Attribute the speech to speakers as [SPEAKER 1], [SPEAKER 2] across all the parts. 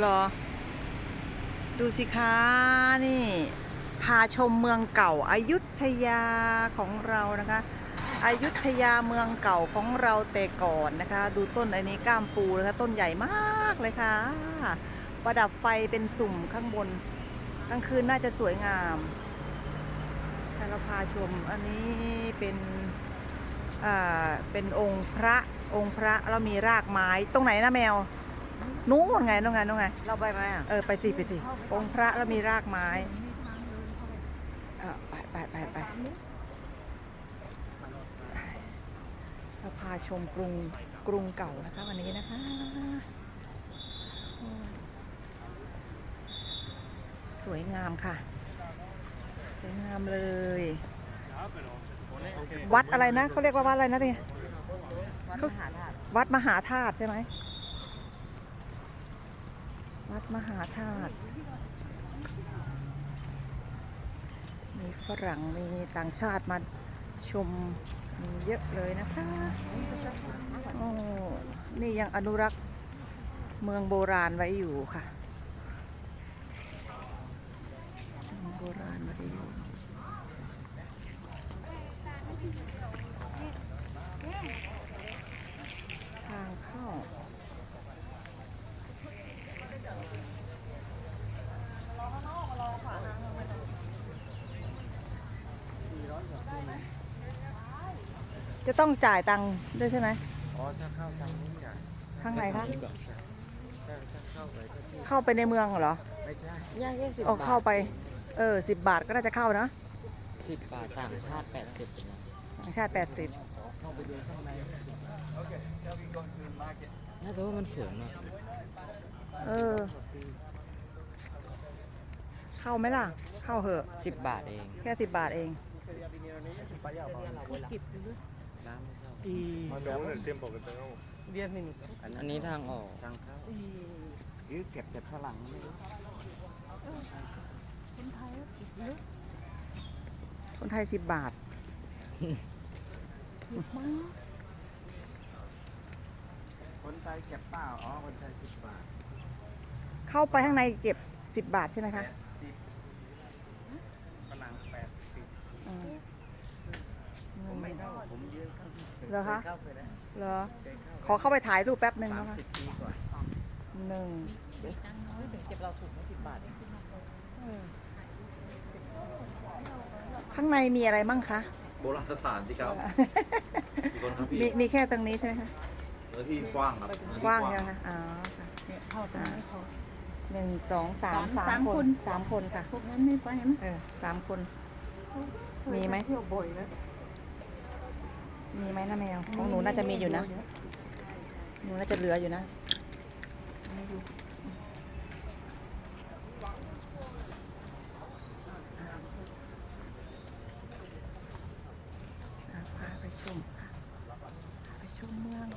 [SPEAKER 1] หรอ ดูสิคะนี่ พาชมเมืองเก่าอายุทยาของเรานะคะอายุทยาเมืองเก่าของเราแต่ก่อนนะคะ ดูต้นอันนี้ก้ามปูนะคะต้นใหญ่มากเลยค่ะ ประดับไฟเป็นสุ่มข้างบนกลางคืนน่าจะสวยงามถ้าเราพาชมอันนี้เป็นอ่าเป็นองค์พระองค์พระแล้วมีรากไม้ตรงไหนนะแมว นู้นไงนู้นไงนู้นไง
[SPEAKER 2] เราไปไหมอะ
[SPEAKER 1] เออไปสิไปสิองค์พระแล้วมีรากไม้เออไปไปไปไปเราพาชมกรุงกรุงเก่านะคะวันนี้นะคะโอ้ยสวยงามค่ะ สวยงามเลย วัดอะไรนะเขาเรียกว่าวัดอะไรนะเนี่ย
[SPEAKER 2] วัดมหาธาตุ
[SPEAKER 1] วัดมหาธาตุใช่ไหม วัดมหาธาตุมีฝรั่งมีต่างชาติมาชมมีเยอะเลยนะคะโอ้นี่ยังอนุรักษ์เมืองโบราณไว้อยู่ค่ะ เมืองโบราณไว้อยู่ ทางเข้า จะต้องจ่ายตังค์ด้วยใช่ไหม
[SPEAKER 3] อ๋อถ้าเข้าทางนี้อะ
[SPEAKER 1] ข้างไหนคะ
[SPEAKER 3] ถ้าถ้าเข้าไปก็ที่
[SPEAKER 1] เข้าไปในเมืองเหรอ
[SPEAKER 3] ไม่ใช่
[SPEAKER 2] ย่างแค่สิบ
[SPEAKER 1] ออก
[SPEAKER 2] บาท
[SPEAKER 1] เข้าไป เออสิบบาทก็น่าจะเข้านะ
[SPEAKER 2] สิบบาทต่างชาติแปดสิบนะ
[SPEAKER 1] ต่างชาติแปดสิบ
[SPEAKER 3] เข้าไปดูข้างใน
[SPEAKER 2] น่าจะว่ามันสวยมาก
[SPEAKER 1] เออ เข้าไหมล่ะ เข้าเหอะ
[SPEAKER 2] สิบบาทเอง
[SPEAKER 1] แค่สิบบาทเอง
[SPEAKER 3] น้ำ ไม่เข้า
[SPEAKER 4] Mandaron el tiempo que tenemos.
[SPEAKER 2] อันนี้ทางออก
[SPEAKER 3] ทางเข้าหรือเก็บแต่ฝรั่งไม่รู้
[SPEAKER 1] คนไทยสิบบาท
[SPEAKER 3] คนไทยเก็บเปล่าอ๋อ คนไทยสิบบาท
[SPEAKER 1] เข้าไปข้างในเก็บสิบบาทใช่ไหม
[SPEAKER 3] แป
[SPEAKER 1] คะ
[SPEAKER 3] ดสิบฝรั่งแปดสิบ
[SPEAKER 1] อืม
[SPEAKER 3] ผมไม่เข้าผมยืน เข้า
[SPEAKER 1] เหรอคะ
[SPEAKER 3] เข้าไปแล้ว
[SPEAKER 1] เหรอ
[SPEAKER 3] เคยเข้า
[SPEAKER 1] ขอเข้าไปถ่ายรูปแป๊บหนึ่ง
[SPEAKER 3] สาม
[SPEAKER 1] นะคะ
[SPEAKER 3] สิบปีก่อน
[SPEAKER 1] หนึ่ง
[SPEAKER 2] เก็บเราถูกไหมสิบบาท
[SPEAKER 1] ข้างในมีอะไรมั่งคะ
[SPEAKER 4] โบราณสถานที่ครับกี่คนครับพี่
[SPEAKER 1] มีมีแค่ตรงนี้ใช่ไหมคะ
[SPEAKER 4] เนื้อที่กว้างครับเนื้อที่
[SPEAKER 1] กว้างใช่ไหมคะอ๋อค่ะ
[SPEAKER 5] เข้าตรงนี้พอ
[SPEAKER 1] หนึ่งสองสาม
[SPEAKER 5] สาม
[SPEAKER 1] สาม
[SPEAKER 5] ค
[SPEAKER 1] คนนสามคนค่ะ
[SPEAKER 5] พวกนั้นไม่ไปนะ
[SPEAKER 1] เออสามคน มีไหม
[SPEAKER 5] เที่ยวบ่อยแล้ว
[SPEAKER 1] มีไหมนะแมวของหนูน่าจะมีอยู่นะ หนูน่าจะเหลืออยู่นะอะพาไปชมค่ะพาไปชมเมือง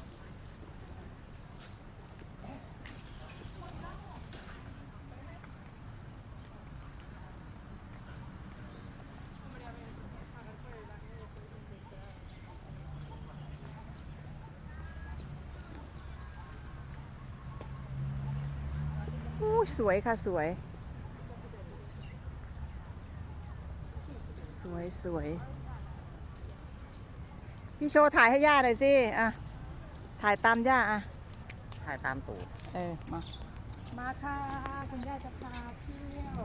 [SPEAKER 1] อู้สวยค่ะสวย สวยสวยพี่โชว์ถ่ายให้ย่าหน่อยสิ อะ ถ่ายตามย่าอะ
[SPEAKER 2] ถ่ายตามตูด
[SPEAKER 1] เออ มา มาค่ะ คุณย่าจะพาเที่ยว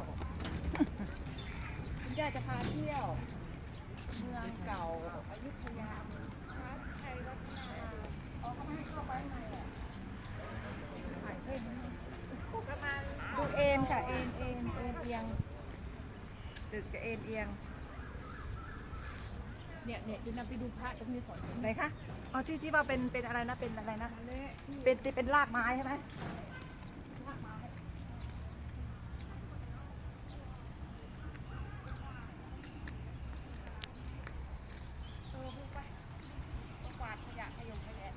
[SPEAKER 1] คุณย่าจะพาเที่ยว เมืองเก่าอยุธยาเมืองพระชัยรัตนาเอาเขาไม่ให้เข้าไปข้างในอะถ่ายเพิ่มนิดนึง ประมาณดูเอ็นค่ะเอ็นเอ็นเอ็นเอียงตึกจะเอ็นเอียง
[SPEAKER 5] เนี่ยเนี่ยเดี๋ยวนำไปดูพระตรงนี้ก่อน
[SPEAKER 1] ไหนคะอ๋อที่ที่ว่าเป็นเป็นอะไรนะเป็นอะไรนะ เป็นเป็นเป็นรากไม้ใช่ไหมรากไม้เออพูดไปต้องกวาดขยะขยงขยะ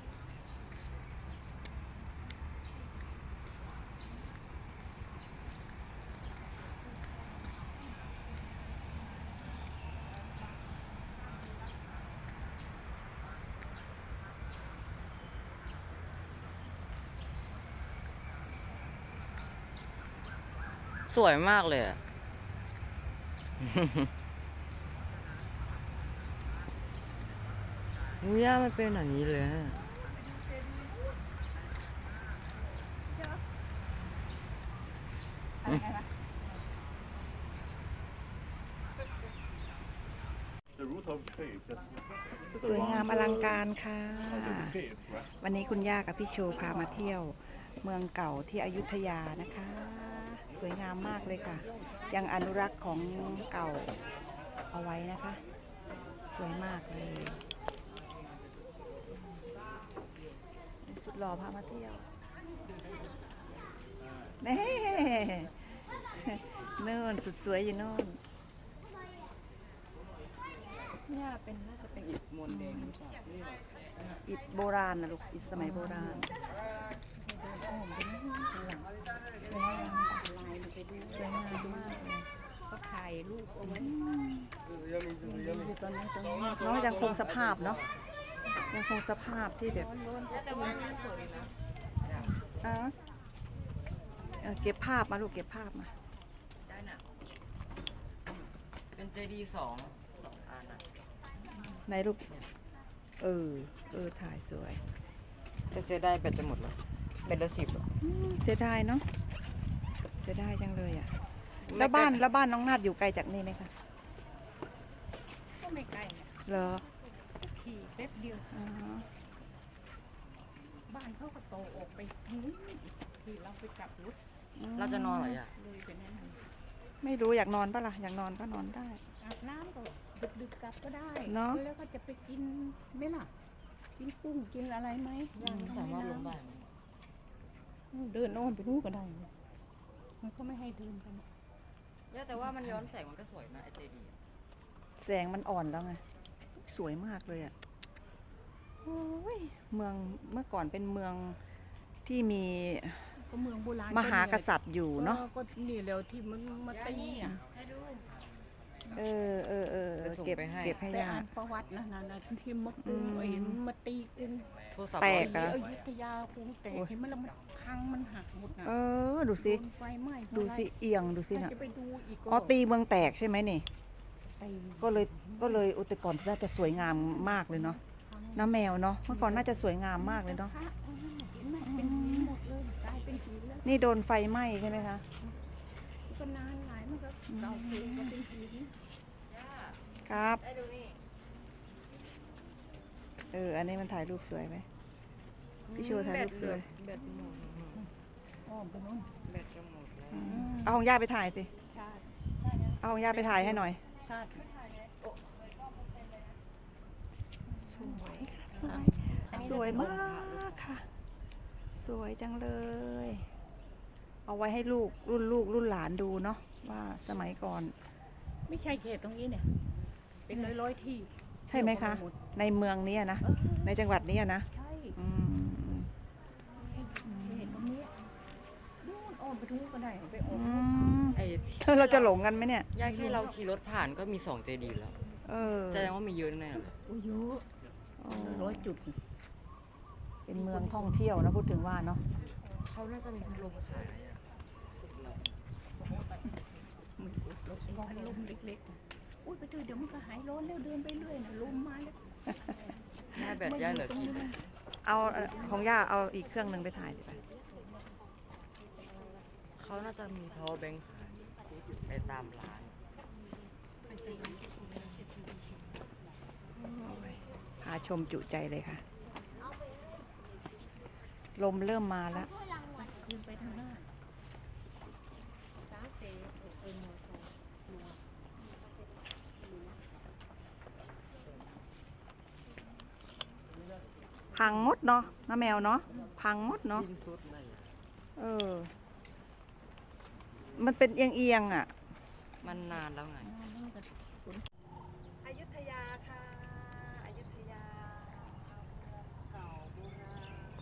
[SPEAKER 2] สวยมากเลยอะอุ้ยย่ามันเป็นอย่างนี้เลย
[SPEAKER 1] สวยงามอลังการค่ะ วันนี้คุณย่ากับพี่โชพามาเที่ยว เมืองเก่าที่อยุธยานะคะ สวยงามมากเลยค่ะ ยังอนุรักษ์ของเก่าเอาไว้นะคะ สวยมากเลย สุดหล่อพามาเที่ยวเน่เนิ่นสุดสวยอยู่โน่นเนี่ยเป็นน่าจะเป็นอิฐมวลแดงหรือเปล่าอิฐโบราณนะลูกอิฐสมัยโบราณ สวยงามมากเลย
[SPEAKER 5] ก็ถ่ายรูปเอาไว้
[SPEAKER 1] อยู่ตอนนี้ตรงนี้น้องยัง คงสภาพเนาะยังคงสภาพที่แบบ
[SPEAKER 2] แต่ว่ามันสวยนะ
[SPEAKER 1] อะเออเก็บภาพมาลูกเก็บภาพมา
[SPEAKER 2] ได้น่ะเป็นเจดีสองสองอันอะ
[SPEAKER 1] ในรูปเออเออถ่ายสวย
[SPEAKER 2] แต่เสียได้แบตจะหมดแล้วแบตละสิบอะ
[SPEAKER 1] อืมเสียดายเนาะเสียดายจังเลยอะแล้วบ้านแล้วบ้านน้องนาดอยู่ไกลจากนี่ไหมคะ
[SPEAKER 5] ก็ไม่ไกลนะ
[SPEAKER 1] เหรอ
[SPEAKER 5] ขี่แป๊บเดียว
[SPEAKER 1] อ๋อ
[SPEAKER 5] บ้านเขาก็โตออกไปทางนู้นที่เราไปกลับรถ
[SPEAKER 2] เราจะนอนเหรอย่า
[SPEAKER 5] เลยไปนั่นน่ะ
[SPEAKER 1] ไม่รู้อยากนอนปะล่ะอยากนอนก็นอนได้
[SPEAKER 5] อาบน้ำก็ดึกๆกลับก็ได้
[SPEAKER 1] เนอะ
[SPEAKER 5] แล้วก็จะไปกินไหม่ล่ะ กินกุ้งกินอะไรไหม
[SPEAKER 2] ย่าไม่สามารถลงได้ไหม
[SPEAKER 5] เดินโน่นไปนู่นก็ได้นะมันก็ไม่ให้เดินกัน
[SPEAKER 2] ย่าแต่ว่ามันย้อนแสงมันก็สวยนะไอเจดีอะ
[SPEAKER 1] แสงมันอ่อนแล้วไง สวยมากเลยอะ่ะโอ้ยเมืองเมื่อก่อนเป็นเมืองที่มี
[SPEAKER 5] ก็เมืองโบราณ
[SPEAKER 1] มหากษัตริย์อยู่เนาะ
[SPEAKER 5] ออก็นี่แล้วที่มันมาตีอะ
[SPEAKER 1] เออเออเออเออเก็บเก็บให้
[SPEAKER 5] ไป
[SPEAKER 1] ยา
[SPEAKER 5] อ่านประวัตินะนะนะที่มากรุง
[SPEAKER 1] อืม
[SPEAKER 5] เห็นมาตีกรุง
[SPEAKER 2] โทรศัพท์
[SPEAKER 1] แต
[SPEAKER 2] ร้อย
[SPEAKER 1] กอะ
[SPEAKER 5] อยุธยากรุงแตกเห็นมันแล้วมันพังมันหักหมดนะ
[SPEAKER 1] เออ ดูสิ
[SPEAKER 5] โดนไฟไหม้
[SPEAKER 1] ดูสิเอียงดูสิ
[SPEAKER 5] ถ้า
[SPEAKER 1] นะ
[SPEAKER 5] จะไปดูอีก
[SPEAKER 1] อ๋อตีเมืองแตกใช่ไหมนี่
[SPEAKER 5] ตี
[SPEAKER 1] ก็เลยก็เลยอุยแตก่อนน่าจะสวยงามมากเลยเนาะ
[SPEAKER 5] พัง
[SPEAKER 1] น้าแมวเนาะเมื่อก่อนน่าจะสวยงามมากเลยเนาะ
[SPEAKER 5] พระเอานั่นน่ะเห็นไหมเป็นหินหมดเลยกลายเป็นหินแล้ว
[SPEAKER 1] นี่โดนไฟไหม้ใช่ไหมคะ
[SPEAKER 5] ก็นานหลายมันก็เก่าเก่งก็เป็นหิน
[SPEAKER 1] ครับ
[SPEAKER 2] ได้ดูนี่
[SPEAKER 1] เอออันนี้มันถ่ายรูปสวยไหมพี่โชว์ถ่ายรูปสวย
[SPEAKER 2] แบตหมด
[SPEAKER 5] อ้อมไปนู่น
[SPEAKER 2] แบตจะหมดแล้ว
[SPEAKER 1] อืมเอาของย่าไปถ่ายสิ
[SPEAKER 5] ชาติ
[SPEAKER 1] เอาของย่าไปถ่ายให้หน่อย
[SPEAKER 5] ชาติ
[SPEAKER 1] สวยค่ะสวยสวยมากค่ะ สวยจังเลย เอาไว้ให้ลูกรุ่นลูกรุ่นหลานดูเนาะว่าสมัยก่อน
[SPEAKER 5] ไม่ใช่เขตตรงนี้เนี่ย เป็นร้อยร้อยๆที่
[SPEAKER 1] ใช่ไหมคะ
[SPEAKER 5] เที่ยวกันปด
[SPEAKER 1] ในเมืองเนี้ยนะ
[SPEAKER 5] เออ
[SPEAKER 1] ในจังหวัดเนี้ยนะ
[SPEAKER 5] ใช่
[SPEAKER 1] อืม
[SPEAKER 5] เขตตรงนี้นู่นอ้อมไปทุ่งก็ได้ไปอ้อ
[SPEAKER 1] อื
[SPEAKER 5] ม
[SPEAKER 1] ม
[SPEAKER 2] ไอ้
[SPEAKER 1] เราจะหลงกันไหมเนี่ย
[SPEAKER 2] ย่าแค่เราขี่รถผ่านก็มีสองเจดีแล้ว
[SPEAKER 1] เออ
[SPEAKER 2] แสดงว่ามีเยอะแน่เลย
[SPEAKER 5] โอ้เยอะ
[SPEAKER 1] อ๋อ
[SPEAKER 5] ร้อยจุด
[SPEAKER 1] เป็นเมืองท่องเที่ยวนะพูดถึงว่าเนาะ
[SPEAKER 2] เขาน่าจะมีพัดลมขายอะ
[SPEAKER 5] มันร้อนลมเล็กๆนะอุ้ยไปเถอะเดี๋ยวมันก็หายร้อนแล้วเดินไปเรื่อยนะลมมาแล้ว
[SPEAKER 2] แม่แบตย่าเหลือกี่แบต
[SPEAKER 1] เอาเอ่อของย่าเอาอีกเครื่องหนึ่งไปถ่ายดิไป
[SPEAKER 2] เขาน่าจะมี power bank ขาย ไปตามร้าน
[SPEAKER 1] พาชมจุใจเลยค่ะ ลมเริ่มมาแล้ว
[SPEAKER 5] ยืนไปทางหน้า
[SPEAKER 1] พังหมดเนาะน้าแมวเนาะพังหมดเนาะ
[SPEAKER 2] ดินซุดเลย
[SPEAKER 1] เออ มันเป็นเอียงเอียงๆอะ
[SPEAKER 2] มันนานแล้วไง
[SPEAKER 1] อยุธยาค่ะ อยุธยาเก่าโบราณ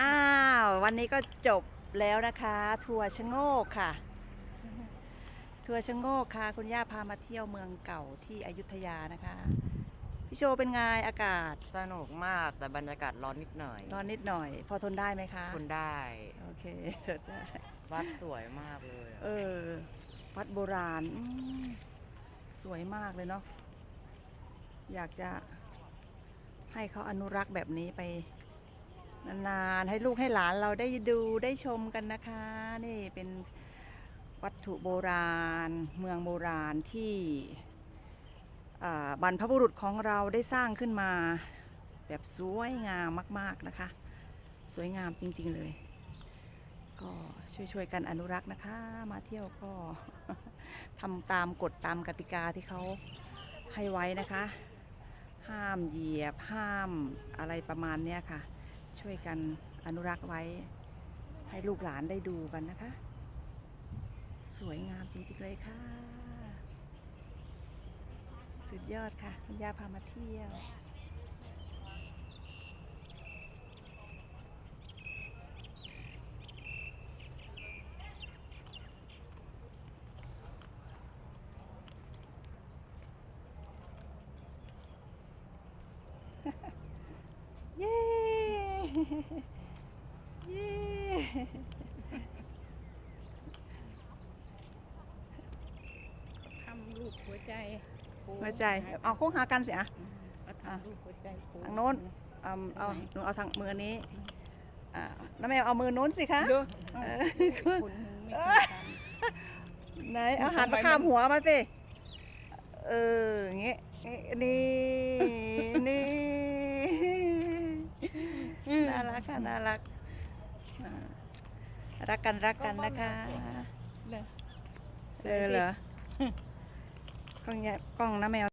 [SPEAKER 1] อ้าว วันนี้ก็จบแล้วนะคะ ทัวร์ชะโงกค่ะ ทัวร์ชะโงกค่ะ คุณย่าพามาเที่ยวเมืองเก่าที่อยุธยานะคะ พี่โชว์เป็นไงอากาศ
[SPEAKER 2] สนุกมากแต่บรรยากาศร้อนนิดหน่อย
[SPEAKER 1] ร้อนนิดหน่อย พอทนได้ไหมคะ
[SPEAKER 2] คุณได้
[SPEAKER 1] โอเคทนได้
[SPEAKER 2] วัดสวยมากเลยอะ
[SPEAKER 1] เออ วัดโบราณอืมสวยมากเลยเนาะอยากจะให้เขาอนุรักษ์แบบนี้ไป นานๆ ให้ลูกให้หลานเราได้ดูได้ชมกันนะคะ นี่เป็น วัตถุโบราณ เมืองโบราณที่บรรพบุรุษของเราได้สร้างขึ้นมาแบบสวยงามมาก ๆ นะคะ สวยงามจริง ๆ เลย ก็ช่วย ๆ กันอนุรักษ์นะคะ มาเที่ยวก็ทำตามกฎตามกติกาที่เขาให้ไว้นะคะ ห้ามเหยียบห้ามอะไรประมาณเนี้ยค่ะ ช่วยกันอนุรักษ์ไว้ให้ลูกหลานได้ดูกันนะคะ สวยงามจริงๆเลยค่ะ สุดยอดค่ะ คุณย่าพามาเที่ยวเย้ เย้
[SPEAKER 5] ทำรูปหัว ใจโค้ง
[SPEAKER 1] หัวใจเอาโค้งหากันสิอะ
[SPEAKER 5] เอาทำรูปหัวใจโค้ง
[SPEAKER 1] ทางโน้นเอาเอาหนูเอาทางมือนี้อ่าน้าแมวเอามือโน้นสิคะ
[SPEAKER 5] เด้อ
[SPEAKER 1] เออ
[SPEAKER 5] คนหนึงไม่เคยทำ
[SPEAKER 1] ไหนเอาหันมาข้ามหัวมาสิเอออย่างงี้นี่นี่น่ารักค่ะน่ารักอ่ารักกันรักกันนะคะ
[SPEAKER 5] เลย
[SPEAKER 1] เจอเหรอ กล้องแยกกล้องน้าแมว